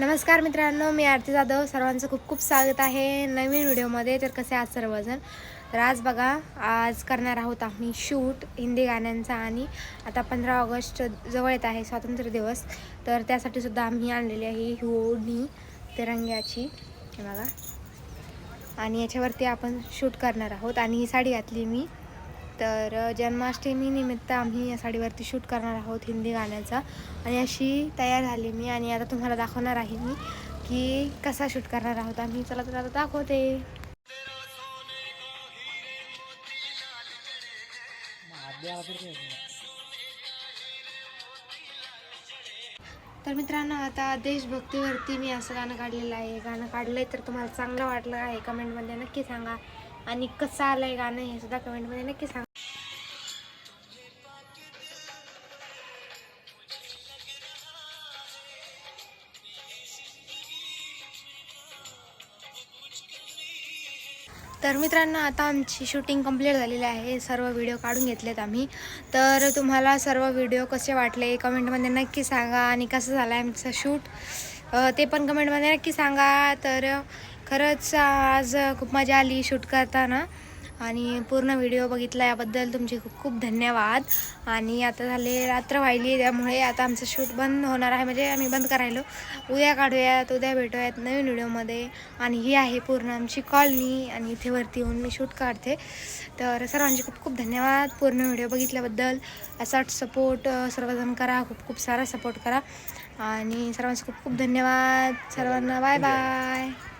नमस्कार मित्रांनो मी आरती जाधव. सर्वांचं खूप खूप स्वागत आहे नवीन व्हिडिओमध्ये. तर कसे आहात सर्वजण? तर आज बघा आज करणार आहोत आम्ही शूट हिंदी गाण्यांचा आणि आता पंधरा ऑगस्ट जवळ येत आहे स्वातंत्र्य दिवस. तर त्यासाठी सुद्धा आम्ही आणलेली आहे ही ओढणी तिरंग्याची. हे बघा. आणि याच्यावरती आपण शूट करणार आहोत. आणि ही साडी घातली मी. तर जन्माष्टमीनिमित्त जन्माष्टमी निमित्त आम्ही या साडीवरती शूट करणार आहोत हिंदी गाण्याचा. आणि अशी तयार झाली मी आणि आता तुम्हाला दाखवणार आहे मी की कसा शूट करणार आहोत आम्ही. चला तर आता दाखवते. तर मित्रांनो आता देशभक्तीवरती मी असं गाणं काढलेलं आहे. गाणं काढलंय तर तुम्हाला चांगलं वाटलं आहे. कमेंटमध्ये नक्की सांगा. आणि कसं आलंय गाणं हे सुद्धा कमेंटमध्ये नक्की सांगा. तर मित्रांनो आता आमची शूटिंग कंप्लीट झालेली आहे. सर्व व्हिडिओ काढून घेतलेत आम्ही. तर तुम्हाला सर्व व्हिडिओ कसे वाटले कमेंटमध्ये नक्की सांगा. आणि कसं झालं आहे आमचं शूट ते पण कमेंटमध्ये नक्की सांगा. तर खरंच आज खूप मजा आली शूट करताना आणि पूर्ण व्हिडिओ बघितला याबद्दल तुमचे खूप खूप धन्यवाद. आणि आता झाले रात्र व्हायली त्यामुळे आता आमचं शूट बंद होणार आहे म्हणजे आम्ही बंद करायलो. उद्या काढूयात उद्या भेटूयात नवीन व्हिडिओमध्ये. आणि ही आहे पूर्ण आमची कॉलनी आणि इथे वरती येऊन मी शूट काढते. तर सर्वांचे खूप खूप धन्यवाद पूर्ण व्हिडिओ बघितल्याबद्दल. असाच सपोर्ट सर्वजण करा खूप खूप सारा सपोर्ट करा. आणि सर्वांचे खूप खूप धन्यवाद. सर्वांना बाय बाय